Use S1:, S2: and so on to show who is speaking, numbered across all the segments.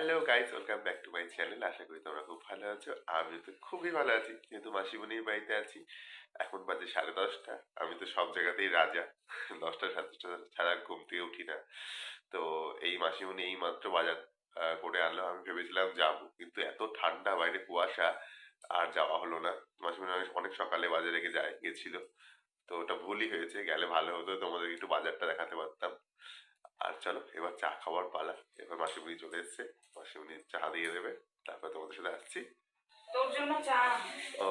S1: Hello guys welcome back to my channel আশা করি তোমরা খুব ভালো আছো। আমি তো খুবই ভালো আছি, যেহেতু মাসিমণির বাড়িতে আছি। এখন বাজে সাড়ে দশটা। আমি তো সব জায়গাতেই রাজা। দশটা, সাড়ে দশটা ছাড়া ঘুম থেকে উঠি না। তো এই মাসিমণি এই মাত্র বাজার করে আনলো। আমি ভেবেছিলাম যাব, কিন্তু এত ঠান্ডা বাইরে কুয়াশা, আর যাওয়া হলো না। মাসিমণি অনেক- সকালে বাজারে যায়, গেছিল। তো ওটা ভুলই হয়েছে, গেলে ভালো হতো। তোমাদের একটু বাজারটা দেখাতে পারতাম। আর চলো এবার চা খাওয়ার পালা। এবার মাসিমণি চলে এসছে। মাসিমণি চা দিয়ে দেবে। তারপর তোমাদের সাথে আসছি।
S2: তোর জন্য চা।
S1: ও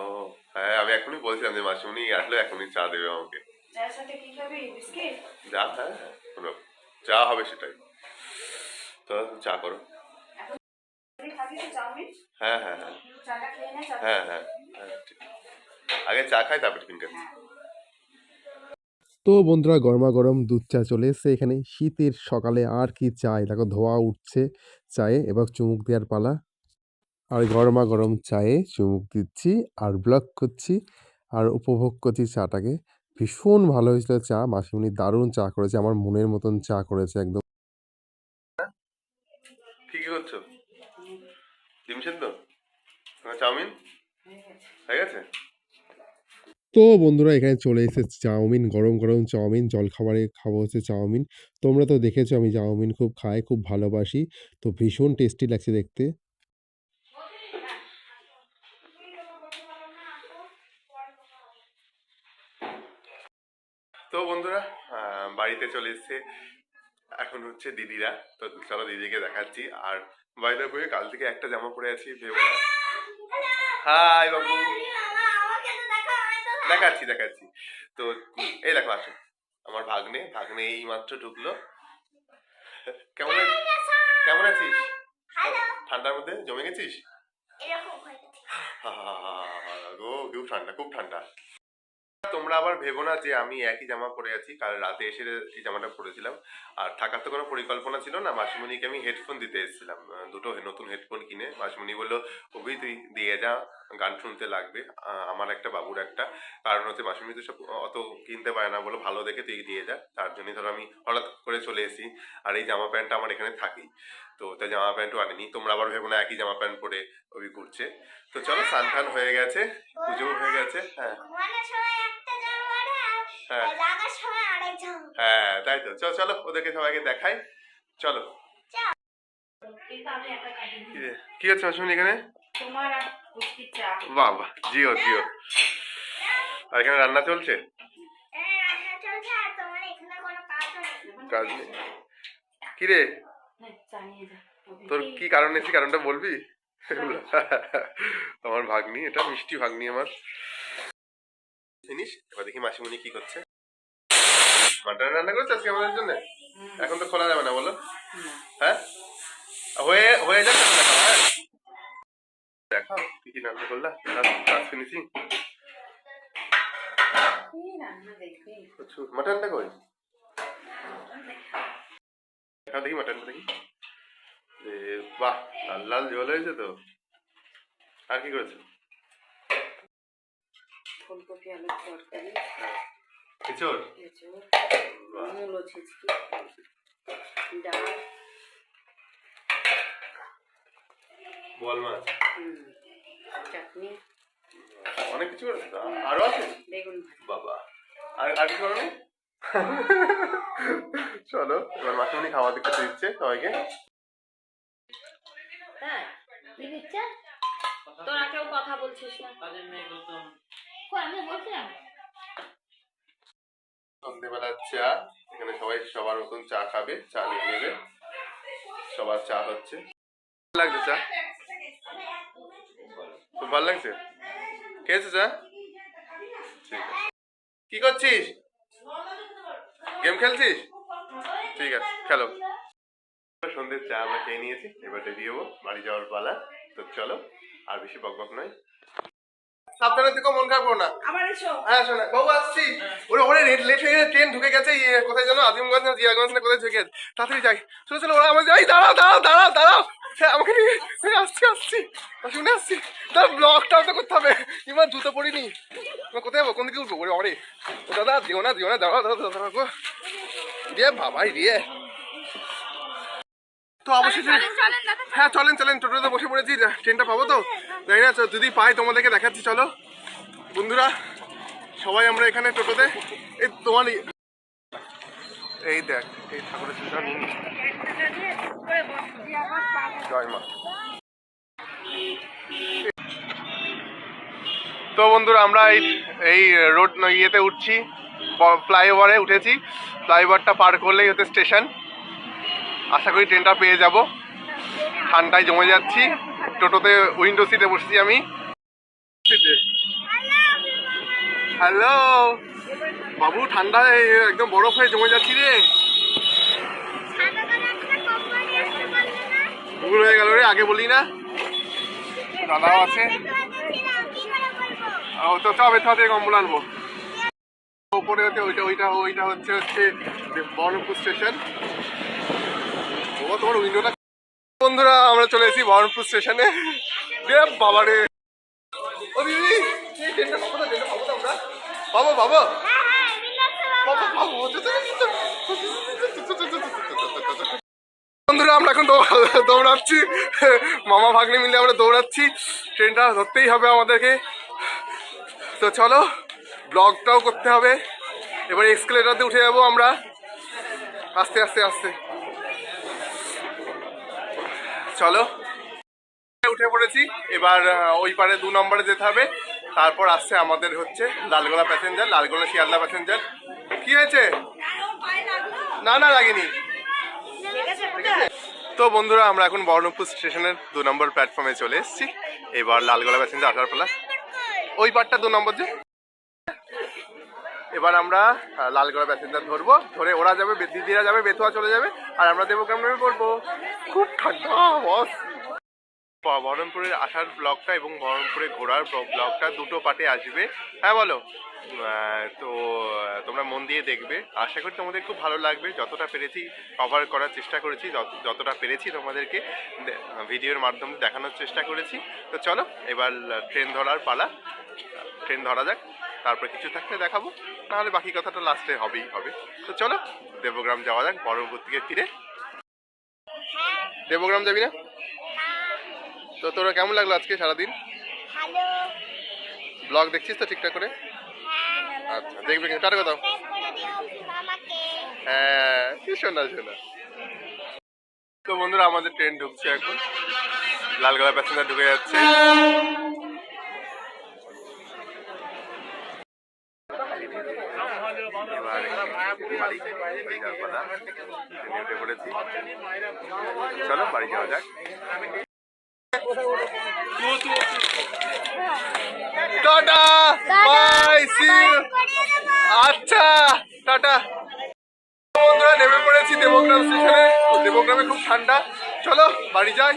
S1: হ্যাঁ আমি এখনই বলছিলাম যে মাসিমণি আসলে এখনই চা দেবে আমাকে।
S2: চায়ের সাথে কি খাবি? বিস্কিট?
S1: যা হ্যাঁ হ্যাঁ, চা হবে সেটাই। তো চা করো। হ্যাঁ হ্যাঁ হ্যাঁ। হ্যাঁ হ্যাঁ হ্যাঁ আগে চা খাই তারপর টিফিন খাচ্ছি
S3: তো বন্ধুরা গরমা গরম দুধ চা চলে এসছে এখানে। শীতের সকালে আর কি চাই? দেখো ধোয়া উঠছে চায়ে, এবার চুমুক দেওয়ার পালা। আর গরমা গরম চায়ে চুমুক দিচ্ছি, আর ব্লক করছি, আর উপভোগ করছি চাটাকে। ভীষণ ভালো হয়েছিল চা, মাসিমণি দারুণ চা করেছে, আমার মনের মতন চা করেছে একদম।
S1: কি করছ। চাউমিন?
S2: হয়ে গেছে।
S3: তো বন্ধুরা এখানে চলে এসেছে। চাউমিন, গরম গরম চাউমিন, জলখাবারে খাব হচ্ছে চাউমিন। তোমরা তো দেখেছ আমি চাউমিন খুব খাই, খুব ভালোবাসি। তো ভীষণ টেস্টি লাগছে দেখতে।
S1: তো বন্ধুরা বাড়িতে চলে এসছে এখন হচ্ছে দিদিরা। তো চলো দিদিকে দেখাচ্ছি। আর বাইরে বয়ে কাল থেকে একটা জামা পরে আছি, ভেবো হাই বাবু। দেখাচ্ছি দেখাচ্ছি তো এই দেখো আসো আমার ভাগ্নে ভাগ্নে এই মাত্র ঢুকলো কেমন কেমন আছিস ঠান্ডার মধ্যে জমে গেছিস হা, হা, হা, হা, গো খুব ঠান্ডা খুব ঠান্ডা তোমরা আবার ভেবো না যে আমি একই জামা পরে আছি, কাল রাতে এসে এই জামাটা পরেছিলাম। আর থাকার তো কোনো পরিকল্পনা ছিল না, মাসিমণিকে আমি হেডফোন দিতে এসেছিলাম। দুটো নতুন হেডফোন কিনে। মাসিমণি বলল, অভি, তুই দিয়ে যা, গান শুনতে লাগবে। আমার একটা, বাবুর একটা। কারণ হচ্ছে মাসিমণি তো সব অত কিনতে পারে না, বলো ভালো দেখে তুই দিয়ে যা। তার জন্যই ধরো আমি হঠাৎ করে চলে এসেছি। আর এই জামা প্যান্টটা আমার এখানে থাকেই। তো তাই জামা প্যান্টও আনিনি। তোমরা আবার ভেবো না, একই জামা প্যান্ট পরে অভি ঘুরছে। তো চলো টান হয়ে গেছে, পুজোও হয়ে গেছে হ্যাঁ। হ্যাঁ। হ্যাঁ তাই তো। চলো চলো ওদেরকে সবাইকে দেখাই। চলো। কি রে? কি হচ্ছে মাসুমনি এখানে?
S2: তোমার আর
S1: বাহ বাহ জিও জিও। আর এখানে রান্না চলছে?
S4: এখানে রান্না চলছে আর তোমার এখানে কোনো কাজও নেই
S1: কাজ নেই। কি রে?
S2: নে, চা নিয়ে যা
S1: তোর কি কারণ এসে কারণটা বলবি? আমার ভাগ্নি এটা মিষ্টি ভাগ্নি আমার। জিনিস এবার দেখি মাসিমণি কি করছে। মাটন রান্না করছে আজকে আমাদের জন্য? এখন তো খোলা যাবে না বলো। হ্যাঁ? হয়ে হয়ে তো দেখাও হ্যাঁ? দেখাও কি কি রান্না করলা? ফিনিশিং? মাটনটা কই? দেখি মাটনটা দেখি। বাহ লাল লাল ঝোল হয়েছে তো। আর কি করেছ?
S2: ফুলকপি আলুর তরকারি। এঁচোড় মূলো ছিচকি। ডাল।
S1: বল মাছ?
S2: চাটনি।
S1: অনেক কিছু আরও আছে?
S2: বেগুন
S1: বাবা। আর আর কিছু চলো এবার মাসিমণি খাওয়া দিতে দিচ্ছে সবাইকে।
S2: দিচ্ছে তোরা কেউ কথা বলছিস না।
S1: সন্ধ্যেবেলার চা, এখানে সবাই সবার মতন চা খাবে, চা নিয়ে নেবে। সবার চা হচ্ছে। লাগছে চা? খুব ভালো লাগছে? খেয়েছে চা? ঠিক আছে। কি করছিস? গেম খেলছিস? ঠিক আছে, খেলো। সন্ধ্যের চা আমরা খেয়ে নিয়েছি এবার রেডি হব বাড়ি যাওয়ার পালা। তো চলো, আর বেশি বক বক নয়। সাবধানে থেকো মন খারাপ করো না। হ্যাঁ শোনা বাবু আসছি। ওরে ওরে লেট হয়ে গেছে ট্রেন ঢুকে গেছে ইয়ে কোথায় যেন? আজিমগঞ্জ না জিয়াগঞ্জ না কোথায় ঢুকে গেছে। তাড়াতাড়ি যাই। চলো চলো ওরা দাঁড়াও দাঁড়াও দাঁড়াও দাঁড়াও। হ্যাঁ আমাকে নিয়ে আসছি আসছি। শুনে আসছি। তার তো করতে হবে। এবার জুতো পরিনি। কোথায় যাব? কোন দিকে উঠবো? ওরে অরে দাদা দিও না দিও না দাঁড়াও দাঁড়াও দাঁড়াও রে বাবাই রে। তো অবশেষে হ্যাঁ চলেন চলেন টোটোতে বসে পড়েছি ট্রেনটা পাবো তো? জানি না যদি পাই তোমাদেরকে দেখাচ্ছি চলো। বন্ধুরা সবাই আমরা এখানে টোটোতে। এই তোমার এই- দেখ এই ঠাকুরের ছবিটা জয় মা। তো বন্ধুরা আমরা এই এই রোড ইয়েতে উঠছি ফ্লাইওভারে উঠেছি। ফ্লাইওভারটা পার করলেই হচ্ছে স্টেশন। আশা করি ট্রেনটা পেয়ে যাব। ঠান্ডায় জমে যাচ্ছি। টোটোতে উইন্ডো সিটে বসেছি আমি। হ্যালো বাবু ঠান্ডায় একদম বরফ হয়ে জমে যাচ্ছি রে। ভুল হয়ে গেল রে, আগে বলি না। দাদাও আছে। ও তো চবে থেকে কম্বল আনব। ওপরে হচ্ছে ওইটা ওইটা ওইটা হচ্ছে হচ্ছে বহরমপুর স্টেশন তোমার উইন্ডোটা বন্ধুরা আমরা চলে এসেছি বহরমপুর স্টেশনে রে বাবা রে ও দিদি
S4: হ্যাঁ হ্যাঁ
S1: পাবো পাবো বন্ধুরা আমরা এখন দৌড়াচ্ছি মামা ভাগ্নে মিলে আমরা দৌড়াচ্ছি ট্রেনটা ধরতেই হবে আমাদেরকে তো চলো ব্লগটাও করতে হবে এবার এক্সকেলেটারতে উঠে যাব আমরা আস্তে আস্তে আস্তে চলো। উঠে পড়েছি। এবার ওই পারে দু নম্বরে যেতে হবে। তারপর আসছে আমাদের হচ্ছে লালগোলা প্যাসেঞ্জার লালগোলা শিয়ালদা প্যাসেঞ্জার কি হয়েছে? না না লাগেনি? তো বন্ধুরা, আমরা এখন বহরমপুর স্টেশনের দু নম্বর প্ল্যাটফর্মে চলে এসেছি। এবার লালগোলা প্যাসেঞ্জার আসার পালা। ওই পারটা দু নম্বর যে। এবার আমরা আহ, লালগোলা প্যাসেঞ্জার ধরবো। ধরে ওরা যাবে দিদিরা যাবে বেতুয়া চলে যাবে আর আমরা দেবগ্রাম নেমে পড়ব? খুব ঠান্ডা বস বহরমপুরের আসার ব্লগটা এবং বহরমপুরে ঘোরার ব্ল- ব্লগটা দুটো পার্টে আসবে। হ্যাঁ বলো? তো তোমরা মন দিয়ে দেখবে। আশা করি তোমাদের খুব ভালো লাগবে। যতটা পেরেছি কভার করার চেষ্টা করেছি যত- যতটা পেরেছি তোমাদেরকে ভিডিওর মাধ্যমে দেখানোর চেষ্টা করেছি। তো চলো এবার ট্রেন ধরার পালা। ট্রেন ধরা যাক। তারপর কিছু থাকলে দেখাবো। নাহলে বাকি কথাটা লাস্টে হবেই হবে। তো চলো দেবগ্রাম যাওয়া যাক পরবর্তীকে ফিরে। দেবগ্রাম যাবি না? তো তোরা কেমন লাগল আজকে সারাদিন? ব্লগ দেখছিস তো ঠিকঠাক করে?
S4: হ্যাঁ।
S1: আচ্ছা দেখবে কিন্তু টাটা কথা হ্যাঁ শোনা তো বন্ধুরা আমাদের ট্রেন ঢুকছে এখন। লালগোলা প্যাসেঞ্জার ঢুকে যাচ্ছে। চলো বাড়ি যাওয়া টাটা বাই সি আচ্ছা টাটা। বন্ধুরা, নেমে পড়েছি দেবগ্রাম স্টেশনে। দেবগ্রামে খুব ঠান্ডা। চলো, বাড়ি যাই।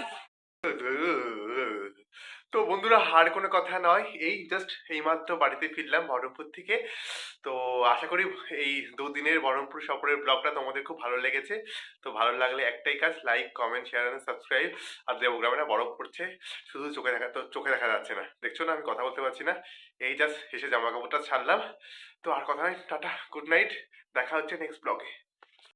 S1: তো বন্ধুরা হার কোনো কথা নয়। এই জাস্ট এইমাত্র বাড়িতে ফিরলাম বহরমপুর থেকে। তো আশা করি এই দুদিনের বহরমপুর সফরের ব্লগটা তোমাদের খুব ভালো লেগেছে। তো ভালো লাগলে একটাই কাজ like comment share and subscribe আর দেবগ্রামে না বরফ পড়ছে শুধু চোখে দেখা, তো চোখে দেখা যাচ্ছে না। দেখছ না, আমি কথা বলতে পারছি না। এই জাস্ট এসে জামা কাপড়টা ছাড়লাম। তো আর কথা নয়, টাটা গুড নাইট দেখা হচ্ছে নেক্সট ব্লগে